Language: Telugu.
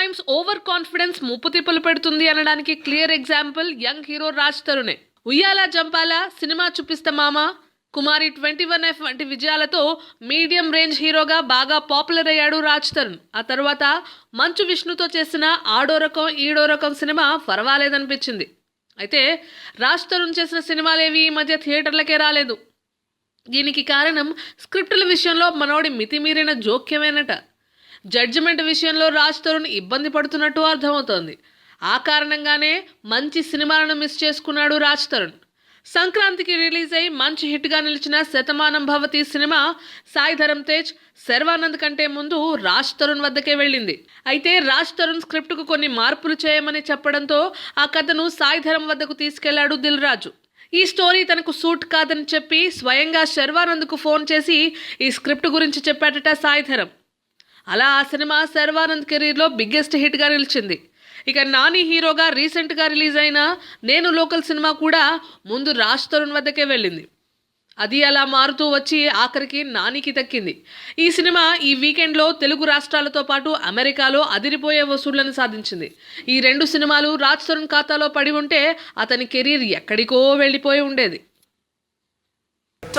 టైమ్స్ ఓవర్ కాన్ఫిడెన్స్ ముప్పు తిప్పలు పెడుతుంది అనడానికి clear example young hero Raj తరుణే. Uyyala Jampala cinema చూపిస్తా మామ. కుమారి ట్వంటీ వన్ ఎఫ్ వంటి విజయాలతో మీడియం రేంజ్ హీరోగా బాగా పాపులర్ అయ్యాడు రాజ్ తరుణ్. ఆ తర్వాత మంచు విష్ణుతో చేసిన ఆడో రకం ఈడో రకం సినిమా పర్వాలేదనిపించింది అయితే రాజ్ తరుణ్ చేసిన సినిమాలేవి ఈ మధ్య థియేటర్లకే రాలేదు. దీనికి కారణం స్క్రిప్టుల విషయంలో మనోడి మితిమీరిన జోక్యమేనట. జడ్జిమెంట్ విషయంలో రాజ్ తరుణ్ ఇబ్బంది పడుతున్నట్టు అర్థమవుతోంది. ఆ కారణంగానే మంచి సినిమాలను మిస్ చేసుకున్నాడు రాజ్ తరుణ్. సంక్రాంతికి రిలీజ్ అయి మంచి హిట్గా నిలిచిన శతమానం భవతి సినిమా సాయి ధరమ్ తేజ్ శర్వానంద్ కంటే ముందు రాజ్ తరుణ్ వద్దకే వెళ్ళింది. అయితే రాజ్ తరుణ్ స్క్రిప్ట్కు కొన్ని మార్పులు చేయమని చెప్పడంతో ఆ కథను సాయి ధరమ్ వద్దకు తీసుకెళ్ళాడు దిల్ రాజు. ఈ స్టోరీ తనకు సూట్ కాదని చెప్పి స్వయంగా శర్వానంద్కు ఫోన్ చేసి ఈ స్క్రిప్ట్ గురించి చెప్పాడట సాయిధరం అలా ఆ సినిమా శర్వానంద్ కెరీర్లో బిగ్గెస్ట్ హిట్గా నిలిచింది. ఇక నాని హీరోగా రీసెంట్గా రిలీజ్ అయిన నేను లోకల్ సినిమా కూడా ముందు రాజ్ తరుణ్ వద్దకే వెళ్ళింది. అది అలా మారుతూ వచ్చి ఆఖరికి నానికి దక్కింది. ఈ సినిమా ఈ వీకెండ్లో తెలుగు రాష్ట్రాలతో పాటు అమెరికాలో అదిరిపోయే వసూళ్ళను సాధించింది. ఈ రెండు సినిమాలు రాజ్ తరుణ్ ఖాతాలో పడి ఉంటే అతని కెరీర్ ఎక్కడికో వెళ్ళిపోయి ఉండేది.